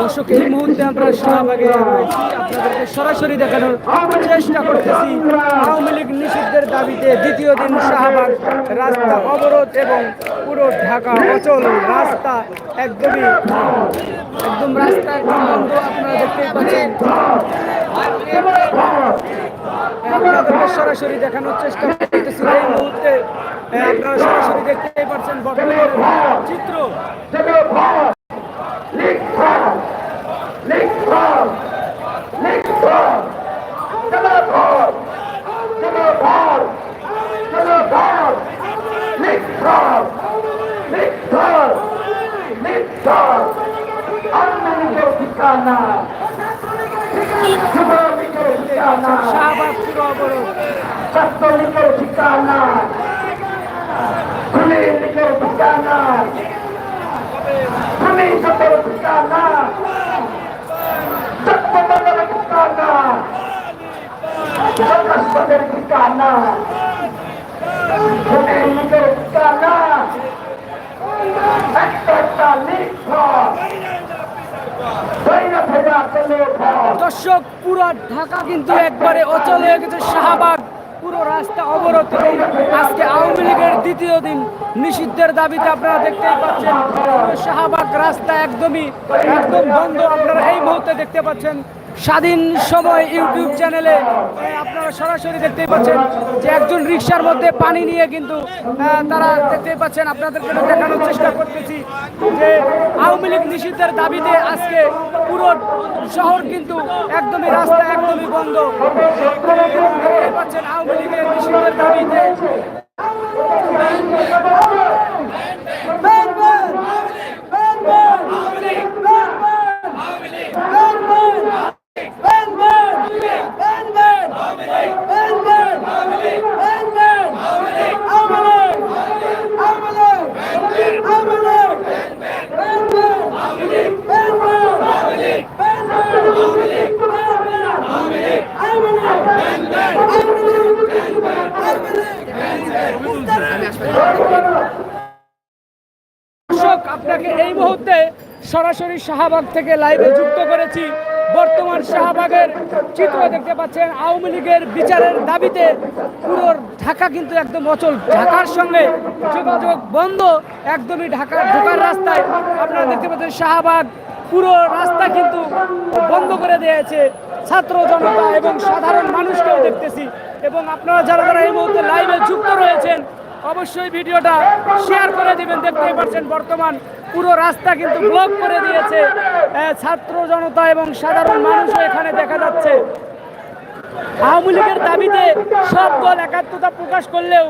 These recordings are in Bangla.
দর্শক, এই মুহূর্তে আমরা শাহবাগে আপনাদেরকে সরাসরি দেখানোর চেষ্টা করতেছি। আওয়ামী লীগ নিষিদ্ধের দাবিতে দ্বিতীয় দিন শাহবাগ রাস্তা অবরোধ এবং পুরো ঢাকা অচল রাস্তা একদমই, একদম রাস্তা একদম বন্ধ। আপনারা দেখতেই পাচ্ছেন। আপনাদেরকে সরাসরি দেখানোর চেষ্টা করতেছি। এই মুহূর্তে আপনারা সরাসরি দেখতেই পাচ্ছেন বর্তমানের চিত্র। ঠিকানা ঠিকানা ঠিকানা খুনি ঠিকানা খুনি সতের ঠিকানা চট্টগ্রামের ঠিকানা প্রকাশপদের ঠিকানা খুনি লীগের ঠিকানা একটা একটা লিখ বৈরা ফেরা চলে ভয় দর্শক, পুরো ঢাকা কিন্তু একবারে অচল হয়ে গেছে শাহবাগ। পুরো রাস্তা অবরোধ এবং আজকে আওয়ামী লীগের দ্বিতীয় দিন নিষিদ্ধের দাবিতে আপনারা দেখতে পাচ্ছেন, শাহবাগ রাস্তা একদমই একদম বন্ধ। আপনারা এই মুহূর্তে দেখতে পাচ্ছেন স্বাধীন সময় ইউটিউব চ্যানেলে আপনারা সরাসরি দেখতেই পাচ্ছেন যে একজন রিক্সার মধ্যে পানি নিয়ে কিন্তু তারা দেখতেই পাচ্ছেন। আপনাদেরকে দেখানোর চেষ্টা করতেছি যে আওয়ামী লীগ নিষিদ্ধের দাবিতে আজকে পুরো শহর কিন্তু একদমই রাস্তা একদমই বন্ধ। পাচ্ছেন আওয়ামী লীগের নিষিদ্ধের দাবিতে দর্শক আপনাকে এই মুহূর্তে সরাসরি শাহবাগ থেকে লাইভে যুক্ত করেছি। বর্তমান শাহবাগের চিত্র দেখতে পাচ্ছেন, আওয়ামী লীগের বিচারের দাবিতে পুরো ঢাকা কিন্তু একদম অচল। ঢাকার সঙ্গে যোগাযোগ বন্ধ, একদমই ঢাকা ঢোকার রাস্তায়। আপনারা দেখতে পাচ্ছেন শাহবাগ পুরো রাস্তা কিন্তু বন্ধ করে দিয়েছে। ছাত্র জনতা এবং সাধারণ মানুষকেও দেখতেছি। এবং আপনারা যারা যারা এই মুহূর্তে লাইভে যুক্ত রয়েছেন, অবশ্যই ভিডিওটা শেয়ার করে দিবেন। দেখতেই পাচ্ছেন বর্তমান পুরো রাস্তা কিন্তু ব্লক করে দিয়েছে ছাত্র জনতা এবং সাধারণ মানুষও এখানে দেখা যাচ্ছে। আওয়ামী লীগের দাবিতে সব দল একাত্মতা প্রকাশ করলেও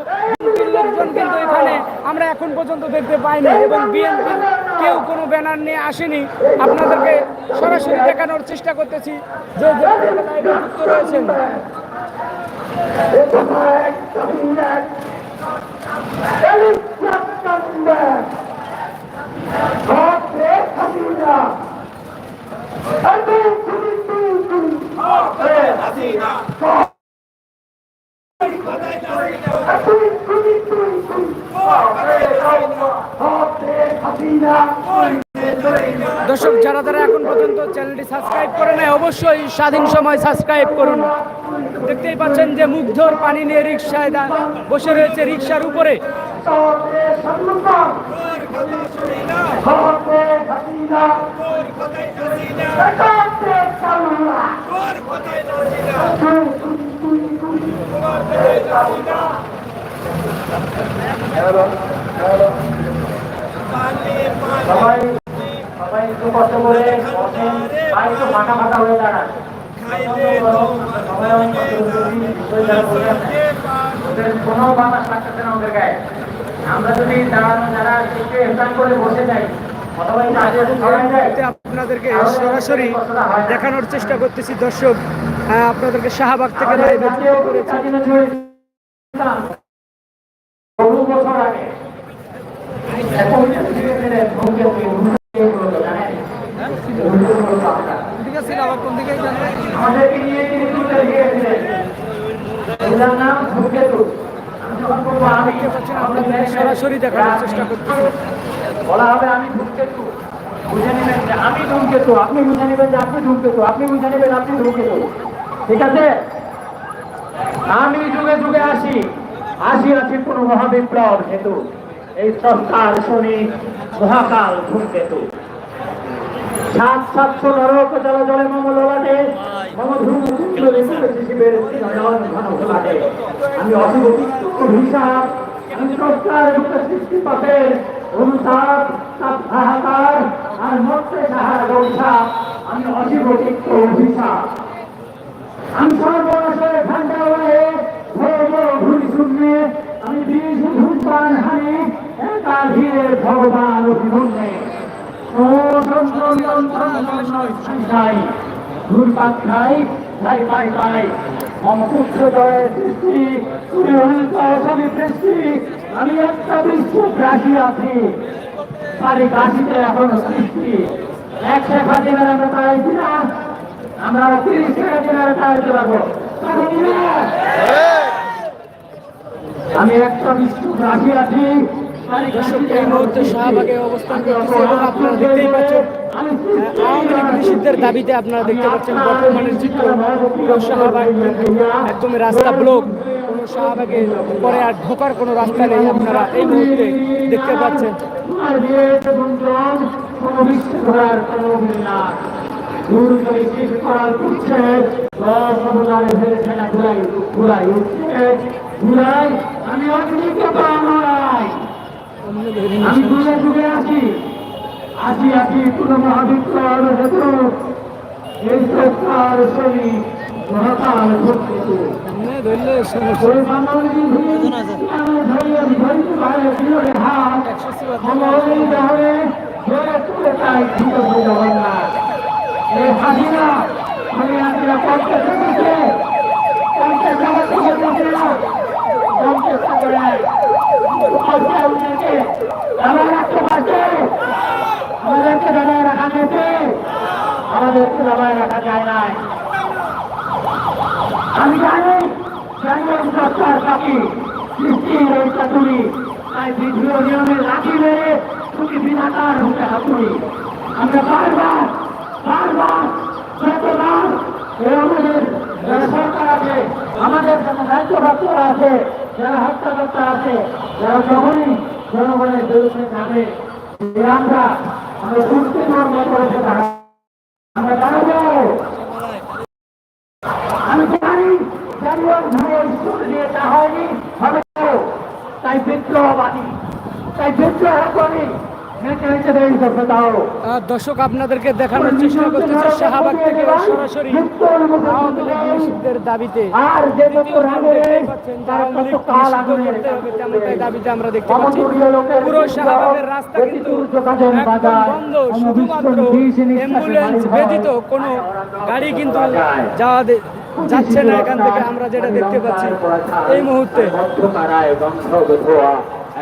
লোকজন কিন্তু এখানে আমরা এখন পর্যন্ত দেখতে পাইনি এবং বিএনপির কেউ কোনো ব্যানার নিয়ে আসেনি। আপনাদেরকে সরাসরি দেখানোর চেষ্টা করতেছি। যে রয়েছেন. দর্শক, যারা তারা এখন পর্যন্ত চ্যানেলটি সাবস্ক্রাইব করে নেয় অবশ্যই স্বাধীন সময় সাবস্ক্রাইব করুন। দেখতেই পাচ্ছেন যে মুগ্ধর পানি নিয়ে রিক্সায় বসে রয়েছে রিক্সার উপরে। সবাই সবাই একটু কষ্ট করে আর একটু ফাঁকা ফাঁকা হয়ে দাঁড়ান সবাই অনেক কষ্ট করে বিষয় যারা বলে আসেন, ওদের কোনো বাতাস লাগতেছে না ওদের গায়ে। আমরা যদি যারা করে বসে যাই আপনাদেরকে সরাসরি দেখানোর চেষ্টা করতেছি দর্শক আপনাদেরকে শাহবাগ থেকে লাইভে আমাদেরকে নিয়ে তিনি নাম ধূমকেতু সরাসরি দেখানোর চেষ্টা করতেছি বলা হবে আমি ধূমকেতু বুঝে নেবেন যে আমি ধূমকেতু আপনি বুঝে নেবেন যে আপনি ধূমকেতু আপনি বুঝে নেবেন আপনি ধূমকেতু ঠিক আছে আমি যুগে যুগে আসি আসি আছি কোন মহাবিপ্লব হেতু এই সস্তার শনি মহাকাল ধূমকেতু সাত সাতশো নরক জল জলে মম লোলাটে মম ধূম আমি অশুভ অভিশাপ রূপ সৃষ্টি পথের অনুতাপ তাপ হাহাকার আর মধ্যে সাহার গৌসাপ আমি অশুভ অভিশাপ। আমি সর্বনাশের ঠান্ডা হয়ে ভব ভুলি শূন্যে, আমি বিষ ধূমপান হানি একাধীরের ভগবান অভিমন্যে। ও খাই খাই পাই পাই। আমি একটা বিশ্ব গ্রাসী আছি। পারি কাশিতে এখনও সৃষ্টি এক শেখ হাসিনার আমরা পাইছি না আমরা তিরিশ টাকা দিনের সাহায্য পাবো আমি একটা বিশ্ব রাখি আছি। দর্শক, এই মুহূর্তে শাহবাগে অবস্থান করতেছে এবং আপনারা দেখতেই পাচ্ছেন আওয়ামী লীগ নিষিদ্ধের দাবিতে আপনারা দেখতে পাচ্ছেন বর্তমানের চিত্র। শাহবাগ, একদমই রাস্তা ব্লক। কোনো শাহবাগে পরে আর ঢোকার কোনো রাস্তা নেই আপনারা এই মুহূর্তে দেখতে পাচ্ছেন। আমি অগ্নিকে পাওয়াই আমি দূরে দূরে আছি। আসি আসি কোনো মহাবিপ্লব হেতু এই সরকার শনি মহাকাল ওই মানবী আমি আজকে পঞ্চাশ পঞ্চাশ নেয় পঞ্চাশ উঠেছে আমার রাখতে পারছে আমাদেরকে দাবায় রাখা গেছে আমাদেরকে দাবায় রাখা যায় নাই আমি জানি জানি আমি সরকার থাকি সৃষ্টির ওই চাতুরি তাই বিধিও নিয়মে লাঠি মেরে তুমি বিনাকার হতে হাতুরি আমরা বারবার বারবার যতবার আমাদের সরকার আছে আমাদের রাজ্যভক্তরা আছে যারা হত্যাকর্তা আছে, যারা যখনই জনগণের বিরুদ্ধে নামে আমরা আমরা সুস্থ ধর্ম করেছে আমরা দাঁড়াবো আমি জানি জানুয়ার ধরে স্কুল দিয়ে তা হয়নি হবে তাই বিদ্রোহবাদী, তাই বিদ্রোহ করি দর্শক আপনাদেরকে দেখানোর চেষ্টা করতেছে শাহবাগ থেকে সরাসরি আওয়ামী লীগ নিষিদ্ধের দাবিতে। আর যে তেমনটাই দাবিতে আমরা দেখতে পাচ্ছি। পুরো শাহবাগের রাস্তা কিন্তু বন্ধ শুধুমাত্র অ্যাম্বুলেন্স ব্যতীত কোনো গাড়ি কিন্তু যাওয়া যাচ্ছে না এখান থেকে আমরা যেটা দেখতে পাচ্ছি এই মুহূর্তে।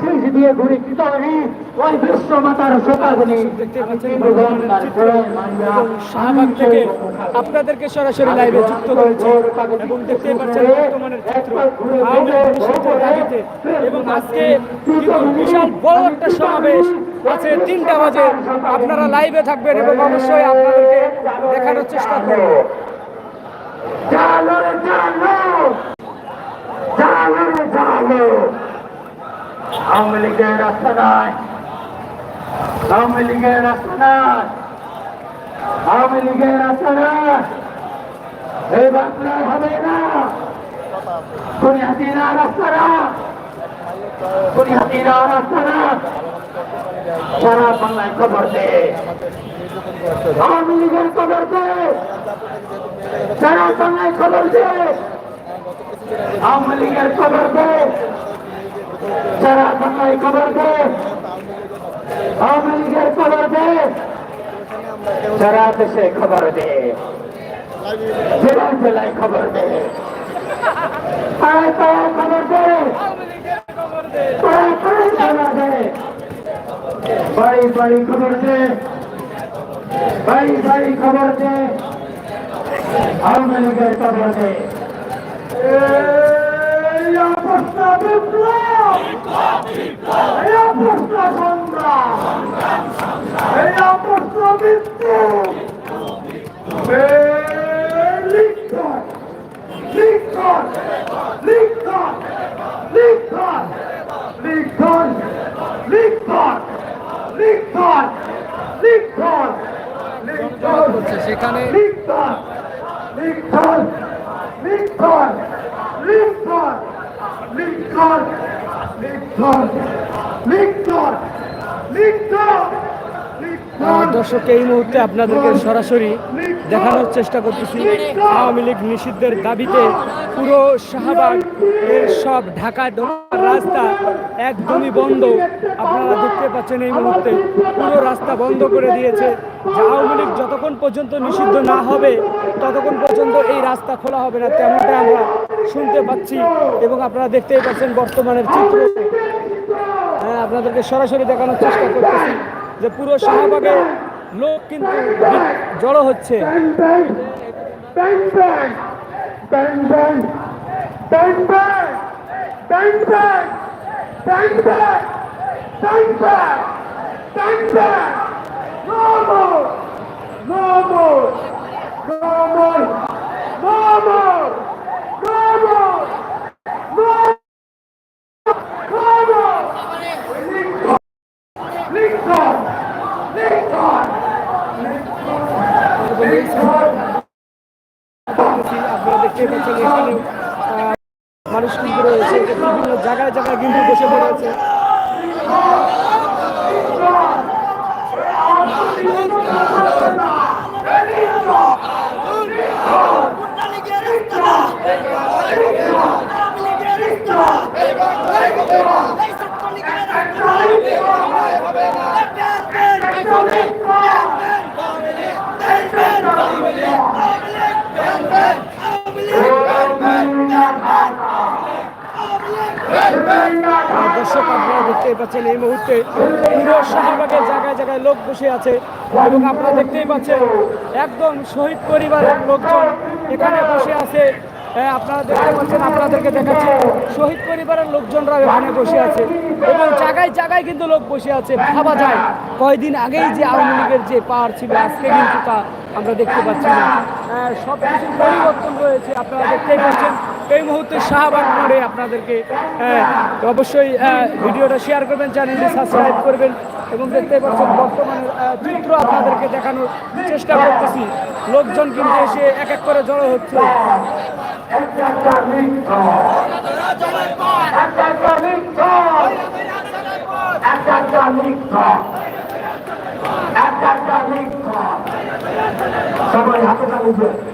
শেষ দিয়ে ঘুরে কি তৈরি ওই বিশ্ব মাতার দেখতে এবং শাহবাগ থেকে আপনাদেরকে সরাসরি লাইভে যুক্ত করেছি এবং দেখতেই পাচ্ছেন বর্তমানের চিত্র আওয়ামী লীগ নিষিদ্ধের দাবিতে এবং আজকে বিশাল বড় একটা সমাবেশ আছে তিনটা বাজে আপনারা লাইভে থাকবেন এবং অবশ্যই আপনাদেরকে দেখানোর চেষ্টা করব রে জালো জালো জালো আওয়ামী লীগের রাস্তা নয় আওয়ামী লীগের রাস্তা নয় আওয়ামী লীগের রাস্তা নয় এই বাংলায় হবে না। কোন হাতিরা রাস্তা না কোন হাতিরা রাস্তা না সারা বাংলায় খবর দে। আওয়ামী লীগের খবর দে। সারা বাংলায় খবর দে। আওয়ামী লীগের খবর দে। সারা বাংলায় খবর দে আওয়ামী লীগের খবর দে সারা দেশে খবর দে জেলায় জেলায় খবর দে পাড়ায় পাড়ায় খবর দে পাড়ায় পাড়ায় খবর দে বাড়ি বাড়ি খবর দে বাড়ি বাড়ি সেখানে লিখন লিখন লিখন লিখন দর্শক, এই মুহূর্তে আপনাদেরকে সরাসরি দেখানোর চেষ্টা করতেছি। আওয়ামী লীগ নিষিদ্ধের দাবিতে পুরো শাহবাগ এর সব ঢাকা রাস্তা একদমই বন্ধ। আপনারা দেখতে পাচ্ছেন এই মুহূর্তে পুরো রাস্তা বন্ধ করে দিয়েছে। আওয়ামী লীগ যতক্ষণ পর্যন্ত নিষিদ্ধ না হবে, ততক্ষণ পর্যন্ত এই রাস্তা খোলা হবে না, তেমনটা আমরা শুনতে পাচ্ছি এবং আপনারা দেখতেই পাচ্ছেন বর্তমানের চিত্র। হ্যাঁ আপনাদেরকে সরাসরি দেখানোর চেষ্টা করতেছি যে পুরো শাহবাগে লোক কিন্তু জড়ো হচ্ছে। মানুষ কিন্তু রয়েছে বিভিন্ন জায়গায় জায়গায় কিন্তু বসে পড়েছে দর্শক দেখতেই পাচ্ছেন এই মুহূর্তে পুরো শাহবাগের জায়গায় জায়গায় লোক বসে আছে এবং আপনারা দেখতেই পাচ্ছেন, একদম শহীদ পরিবারের লোকজন এখানে বসে আছে। আপনারা দেখতে পাচ্ছেন, আপনাদেরকে দেখাচ্ছি, শহীদ পরিবারের লোকজনরা এখানে বসে আছে। এবং জায়গায় জায়গায় কিন্তু লোক বসে আছে। ভাবা যায়, কয়দিন আগেই যে আওয়ামী লীগের যে পাওয়ার ছিল, আজকে কিন্তু তা আমরা দেখতে পাচ্ছি না। সব কিছু পরিবর্তন রয়েছে, আপনারা দেখতেই পাচ্ছেন। এই মুহূর্তে শাহবাগ মোড়ে আপনাদেরকে অবশ্যই ভিডিওটা শেয়ার করবেন চ্যানেলটি সাবস্ক্রাইব করবেন। এবং দেখতে পাচ্ছেন, বর্তমানে চিত্র আপনাদেরকে দেখানোর চেষ্টা করতেছি। লোকজন কিন্তু এসে এক এক করে জড়ো হচ্ছে। একটা একটা লিখন একটা একটা একটা একটা একটা একটা লিখন সবাই হাতে তালি দিয়ে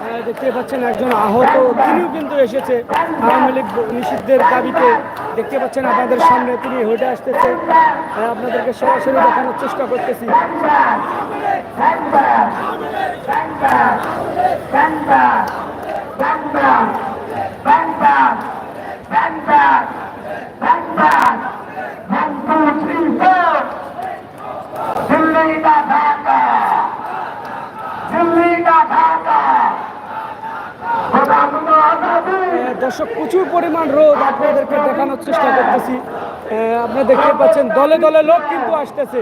হ্যাঁ, দেখতে পাচ্ছেন একজন আহত তিনিও কিন্তু এসেছে। আওয়ামী লীগ নিষিদ্ধের দাবিতে। দেখতে পাচ্ছেন আপনাদের সামনে তিনি হেঁটে আসতেছে। আপনাদেরকে সরাসরি দেখানোর চেষ্টা করতেছি। Bang, two, three, four. Delhi का ढाका दिल्ली का ढाका দর্শক প্রচুর পরিমাণ রোদ আপনাদেরকে দেখানোর চেষ্টা করতেছি। আপনারা দেখতে পাচ্ছেন দলে দলে লোক কিন্তু আসতেছে।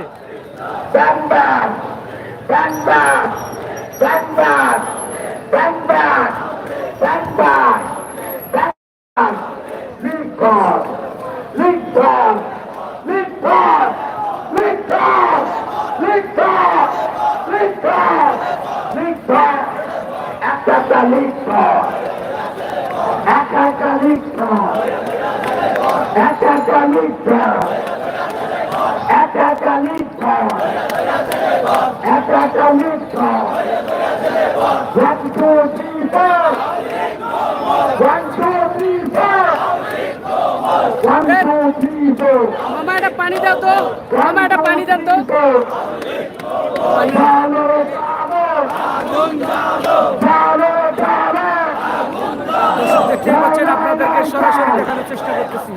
মিথ্যা এক একটা মিথ্যা এক একটা মিথ্যা এক একটা মিথ্যা One, two, three, four. One, two, three, four. One, two, three, four. মামা এটা পানি দাও তো মামা এটা পানি দাও তো ভালো ভালো ভালো ভালো সরাসরি দেখানোর চেষ্টা করতেছি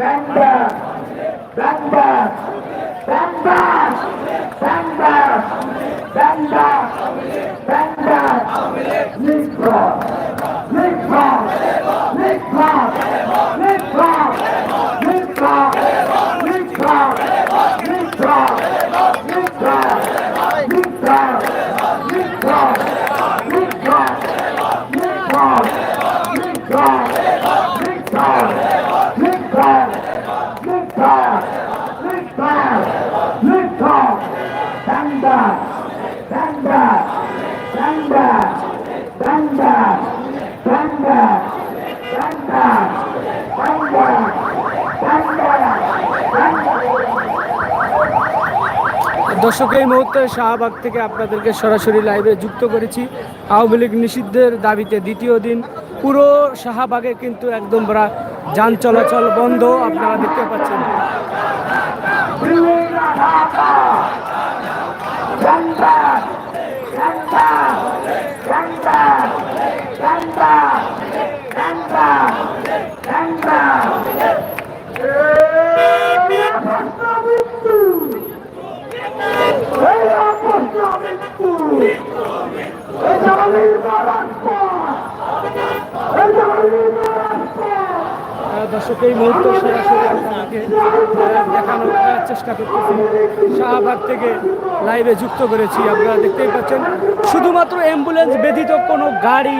Bang back! Bang back! Bang back! দর্শক, এই মুহূর্তে শাহবাগ থেকে আপনাদেরকে সরাসরি লাইভে যুক্ত করেছি। আওয়ামী লীগ নিষিদ্ধের দাবিতে দ্বিতীয় দিন পুরো শাহবাগে কিন্তু একদম যান চলাচল বন্ধ। আপনারা দেখতে পাচ্ছেন। দর্শক এই মুহূর্তে সরাসরি আপনাদেরকে আহ, দেখানোর চেষ্টা করতেছি। শাহবাগ থেকে লাইভে যুক্ত করেছি আপনারা দেখতেই পাচ্ছেন। শুধুমাত্র অ্যাম্বুলেন্স ব্যতীত কোনো গাড়ি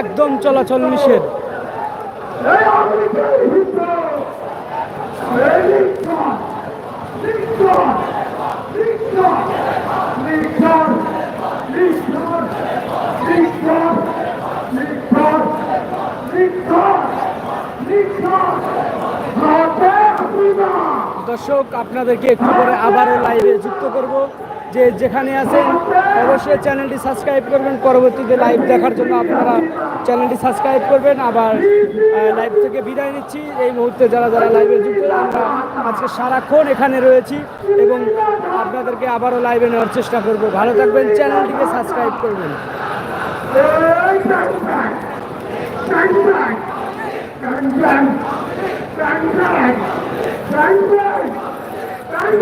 একদম চলাচল নিষেধ। দর্শক, আপনাদেরকে একটু করে আবারও লাইভে যুক্ত করব। যে যেখানে আছেন, অবশ্যই চ্যানেলটি সাবস্ক্রাইব করবেন। পরবর্তীতে লাইভ দেখার জন্য আপনারা চ্যানেলটি সাবস্ক্রাইব করবেন। আবার লাইভ থেকে বিদায় নিচ্ছি। এই মুহূর্তে যারা যারা লাইভে যুক্ত, আমরা আজকে সারাক্ষণ এখানে রয়েছি এবং আপনাদেরকে আবারও লাইভে নেওয়ার চেষ্টা করব। ভালো থাকবেন চ্যানেলটিকে সাবস্ক্রাইব করবেন। Frankfurt! Frankfurt! Frankfurt! Frankfurt! Frankfurt!